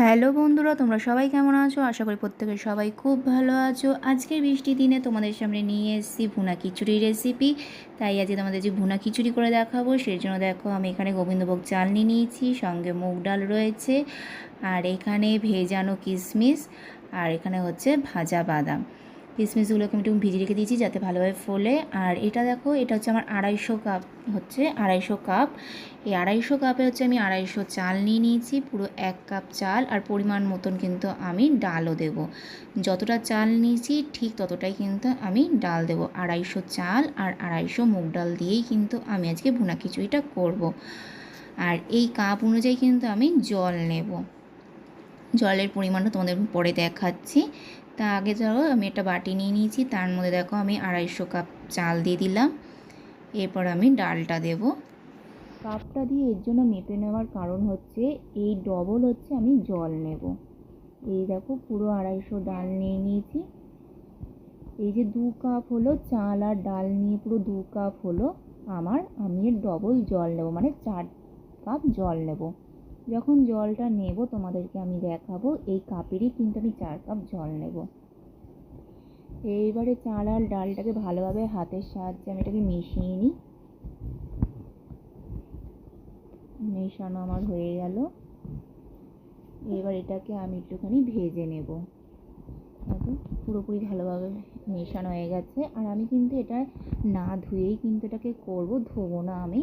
Hello বন্ধুরা, তোমরা সবাই কেমন আছো? আশা করি প্রত্যেকে সবাই খুব ভালো আছো। আজকের বৃষ্টি দিনে তোমাদের সামনে নিয়ে এসেছি ভুনা খিচুড়ির রেসিপি তাই আজকে তোমাদের যে ভুনা খিচুড়ি করে দেখাবো, সেই জন্য দেখো আমি এখানে গোবিন্দভোগ চাল নিয়ে নিয়েছি, সঙ্গে মুগ ডাল রয়েছে, আর এখানে ভেজানো কিশমিশ, আর এখানে হচ্ছে ভাজা বাদাম। কিশমিশগুলোকে আমি একটু ভিজিয়ে রেখে দিয়েছি যাতে ভালোভাবে ফোলে। আর এটা দেখো, এটা হচ্ছে আমার আড়াইশো কাপ হচ্ছে, আড়াইশো কাপ। এই আড়াইশো কাপে হচ্ছে আমি আড়াইশো চাল নিয়ে নিয়েছি, পুরো এক কাপ চাল। আর পরিমাণ মতন কিন্তু আমি ডালও দেব। যতটা চাল নিয়েছি, ঠিক ততটাই কিন্তু আমি ডাল দেব। আড়াইশো চাল আর আড়াইশো মুগ ডাল দিয়েই কিন্তু আমি আজকে ভুনা খিচুড়িটা করব। আর এই কাপ অনুযায়ী কিন্তু আমি জল নেব। জলের পরিমাণটা তোমাদের পরে দেখাচ্ছি। তা আগে ধরো আমি একটা বাটি নিয়ে নিয়েছি, তার মধ্যে দেখো আমি আড়াইশো কাপ চাল দিয়ে দিলাম। এরপর আমি ডালটা দেব। কাপটা দিয়ে এর জন্য মেপে নেওয়ার কারণ হচ্ছে, এই ডবল হচ্ছে আমি জল নেব। এই দেখো, পুরো আড়াইশো ডাল নিয়ে নিয়েছি। এই যে দু কাপ হলো চাল আর ডাল নিয়ে পুরো দু কাপ হলো আমার, আমি এর ডবল জল নেব মানে চার কাপ জল নেব। যখন জলটা নেব তোমাদেরকে আমি দেখাবো, এই কাপেরই কিন্তু আমি চার কাপ জল নেব। এইবারে চাল আর ডালটাকে ভালোভাবে হাতের সাহায্যে আমি এটাকে মিশিয়ে নিই। মেশানো আমার হয়ে গেল। এবার এটাকে আমি একটুখানি ভেজে নেব। দেখো, পুরোপুরি ভালোভাবে মেশানো হয়ে গেছে। আর আমি কিন্তু এটা না ধুয়েই কিন্তু এটাকে করব, ধোবো না আমি।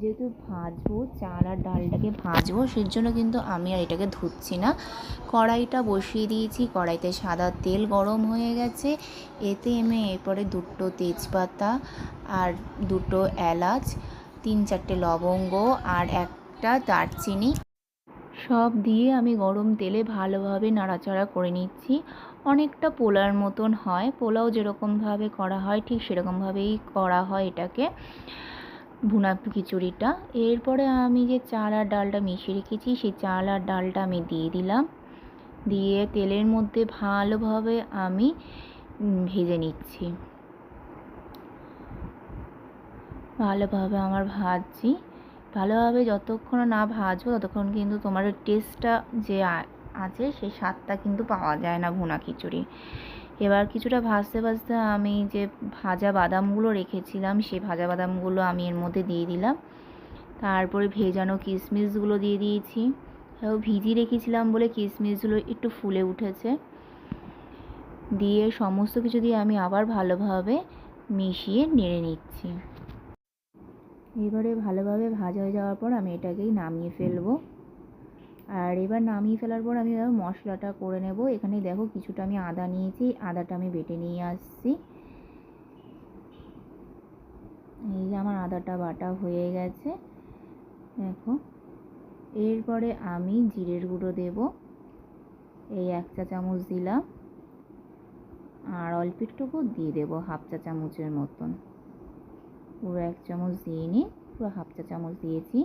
যেহেতু ভাজবো, চাল আর ডালটাকে ভাজবো সেই জন্য কিন্তু আমি আর এটাকে ধুচ্ছি না। কড়াইটা বসিয়ে দিয়েছি, কড়াইতে সাদা তেল গরম হয়ে গেছে। এতে আমি এরপরে দুটো তেজপাতা আর দুটো এলাচ, তিন চারটে লবঙ্গ আর একটা দারচিনি। সব দিয়ে আমি গরম তেলে ভালোভাবে নাড়াচাড়া করে নিচ্ছি। অনেকটা পোলার মতন হয়। পোলাও যেরকমভাবে করা হয়, ঠিক সেরকমভাবেই করা হয় এটাকে ভুনা খিচুড়িটা। এরপরে আমি যে চাল আর ডালটা মিশিয়ে রেখেছি, সেই চাল আর ডালটা আমি দিয়ে দিলাম। দিয়ে তেলের মধ্যে ভালোভাবে আমি ভেজে নিচ্ছি। ভালোভাবে আমার ভাজছি। ভালোভাবে যতক্ষণ না ভাজবো, ততক্ষণ কিন্তু তোমার টেস্টটা যে আছে, সেই স্বাদটা কিন্তু পাওয়া যায় না ভুনা খিচুড়ি। এবার কিছুটা ভাজতে ভাজতে আমি যে ভাজা বাদামগুলো রেখেছিলাম, সেই ভাজা বাদামগুলো আমি এর মধ্যে দিয়ে দিলাম। তারপরে ভেজানো কিশমিশগুলো দিয়ে দিয়েছি। ভিজিয়ে রেখেছিলাম বলে কিশমিশগুলো একটু ফুলে উঠেছে। দিয়ে সমস্ত কিছু দিয়ে আমি আবার ভালোভাবে মিশিয়ে নেড়ে নিচ্ছি। এবারে ভালোভাবে ভাজা হয়ে যাওয়ার পর আমি এটাকেই নামিয়ে ফেলব। আর এবার নামিয়ে ফেলার পর আমি মশলাটা করে নেব। এখানে দেখো কিছুটা আমি আদা নিয়েছি, আদাটা আমি বেটে নিয়ে আসছি। এই যে আমার আদাটা বাটা হয়ে গেছে। দেখো, এরপরে আমি জিরের গুঁড়ো দেব। এই এক চা চামচ দিলাম। আর অল্প একটুকু দিয়ে দেবো, হাফ চা চামচের মতন। পুরো এক চামচ দিয়ে নিই পুরো হাফ চা চামচ দিয়েছি।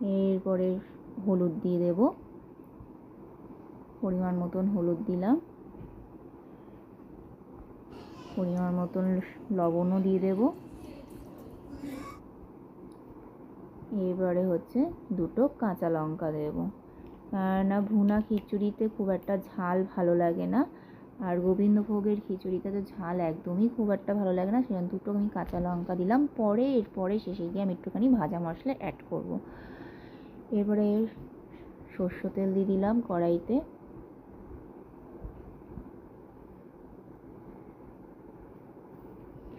এরপরে হলুদ দিয়ে দেব। পরিমাণ মতন হলুদ দিলাম। পরিমাণ মতন লবণও দিয়ে দেব। এবারে হচ্ছে দুটো কাঁচা লঙ্কা দেব। কেননা ভুনা খিচুড়িতে খুব একটা ঝাল ভালো লাগে না। আর গোবিন্দভোগের খিচুড়িতে তো ঝাল একদমই খুব একটা ভালো লাগে না, সেজন্য দুটো আমি কাঁচা লঙ্কা দিলাম। পরে, এরপরে শেষে গিয়ে আমি একটুখানি ভাজা মশলা অ্যাড করব। এরপরে সর্ষ তেল দিয়ে দিলাম কড়াইতে।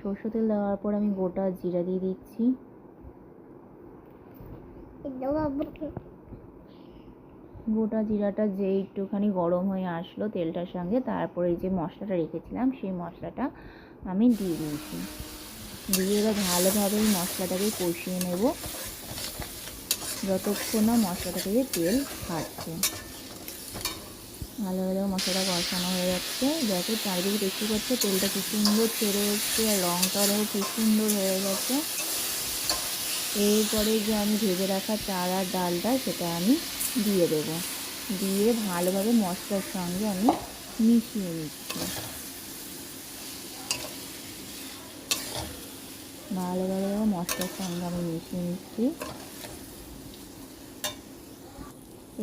সর্ষ তেল দেওয়ার পর আমি গোটা জিরা দিয়ে দিচ্ছি। গোটা জিরাটা যে একটুখানি গরম হয়ে আসলো তেলটার সঙ্গে, তারপরে যে মশলাটা রেখেছিলাম, সেই মশলাটা আমি দিয়ে দিয়েছি। দিয়ে এবার ভালোভাবে এই মশলাটাকে কষিয়ে নেব। যতক্ষণ না মশলাটা থেকে তেল ছাড়ছে। ভালোভাবে মশলাটা কষানো হয়ে যাচ্ছে। যত চারিদিকে দেখতে পাচ্ছে তেলটা কি সুন্দর ছেড়ে এসছে আর রঙটা দেখো কি সুন্দর হয়ে গেছে। এরপরে যে আমি ভেজে রাখা চাল আর ডালটা, সেটা আমি দিয়ে দেব। দিয়ে ভালোভাবে মশলার সঙ্গে আমি মিশিয়ে নিচ্ছি। ভালোভাবে মশলার সঙ্গে আমি মিশিয়ে নিচ্ছি।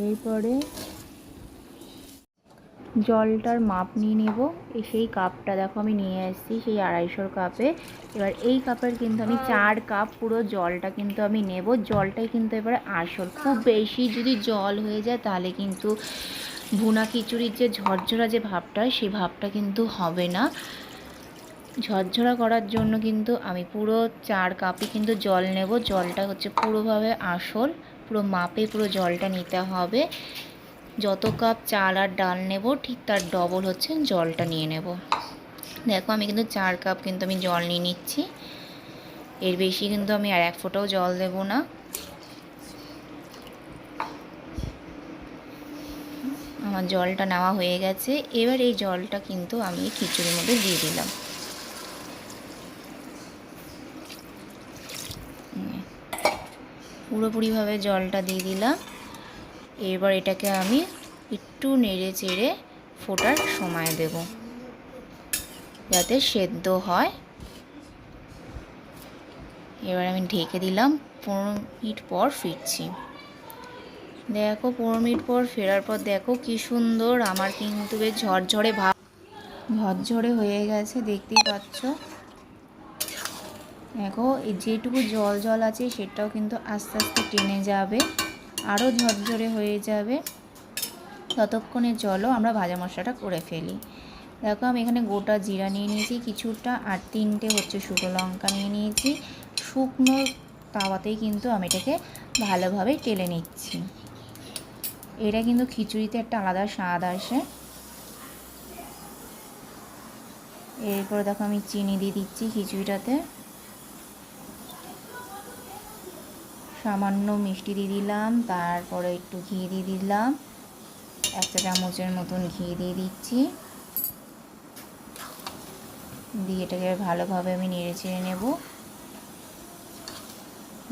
এরপরে জলটার মাপ নিয়ে নেব। এই সেই কাপটা দেখো আমি নিয়ে এসেছি সেই আড়াইশোর কাপে। এবার এই কাপের কিন্তু আমি চার কাপ পুরো জলটা কিন্তু আমি নেব। জলটাই কিন্তু এবারে আসল। খুব বেশি যদি জল হয়ে যায় তাহলে কিন্তু ভুনা খিচুড়ির যে ঝরঝরা যে ভাবটা সেই ভাবটা কিন্তু হবে না। ঝরঝরা করার জন্য কিন্তু আমি পুরো চার কাপে কিন্তু জল নেব। জলটা হচ্ছে পুরোভাবে আসল পুরো মাপে পুরো জলটা নিতে হবে। যত কাপ চাল আর ডাল নেব, ঠিক তার ডবল হচ্ছে জলটা নিয়ে নেব। দেখো আমি কিন্তু চার কাপ কিন্তু আমি জল নিয়ে নিচ্ছি। এর বেশি কিন্তু আমি আর এক ফোঁটাও জল দেব না। আমার জলটা নেওয়া হয়ে গেছে। এবার এই জলটা কিন্তু আমি খিচুড়ির মধ্যে দিয়ে দিলাম। পুরোপুরিভাবে জলটা দিয়ে দিলাম। এবার এটাকে আমি একটু নেড়ে চেড়ে ফোটার সময় দেব। যাতে সেদ্ধ হয়। এবার আমি ঢেকে দিলাম, পনেরো মিনিট পর ফিরছি। দেখো, পনেরো মিনিট পর ফেরার পর দেখো কি সুন্দর, আমার কিন্তু বেশ ঝরঝরে ভাব, ঝরঝরে হয়ে গেছে, দেখতেই পাচ্ছ। দেখো যেটুকু জল জল আছে, সেটাও কিন্তু আস্তে আস্তে টেনে যাবে। আরও ঝরঝরে হয়ে যাবে। ততক্ষণে চলো আমরা ভাজা মশলাটা করে ফেলি। দেখো আমি এখানে গোটা জিরা নিয়ে নিয়েছি, কিছুটা আর তিনটে হচ্ছে শুকনো লঙ্কা নিয়ে নিয়েছি। শুকনো তাওয়াতেই কিন্তু আমি এটাকে ভালোভাবে টেলে নিচ্ছি। এটা কিন্তু খিচুড়িতে একটা আলাদা স্বাদ আসে। এরপরে দেখো আমি চিনি দিয়ে দিচ্ছি খিচুড়িটাতে। সামান্য মিষ্টি দিয়ে দিলাম, তারপরে একটু ঘি দিয়ে দিলাম। একটা চামচের মতন ঘি দিয়ে দিচ্ছি। দিয়ে এটাকে ভালোভাবে আমি নেড়ে চেড়ে নেব।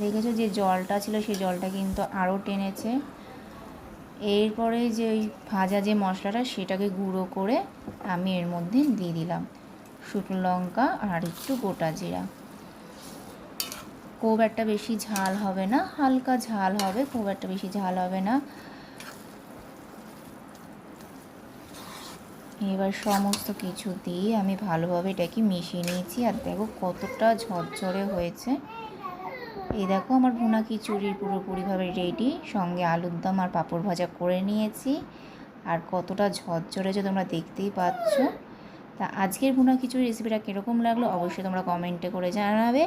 দেখেছ যে জলটা ছিল সেই জলটা কিন্তু আরও টেনেছে। এরপরে যে ওই ভাজা যে মশলাটা, সেটাকে গুঁড়ো করে আমি এর মধ্যে দিয়ে দিলাম। শুকনো লঙ্কা আর একটু গোটা জিরা। খুব একটা বেশি ঝাল হবে না, হালকা ঝাল হবে, খুব একটা বেশি ঝাল হবে না। এবার সমস্ত কিছু দিয়ে আমি ভালোভাবে এটাকে মিশিয়ে নিয়েছি, আর দেখো কতটা ঝরঝরে হয়েছে। এই দেখো আমার ভুনা খিচুড়ি পুরোপুরিভাবে রেডি সঙ্গে আলুর দম আর পাঁপড় ভাজা করে নিয়েছি। আর কতটা ঝরঝরে যে তোমরা দেখতেই পাচ্ছ। তা আজকের ভুনা খিচুড়ি রেসিপিটা কীরকম লাগল অবশ্যই তোমরা কমেন্টে করে জানাবে।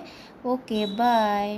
Okay bye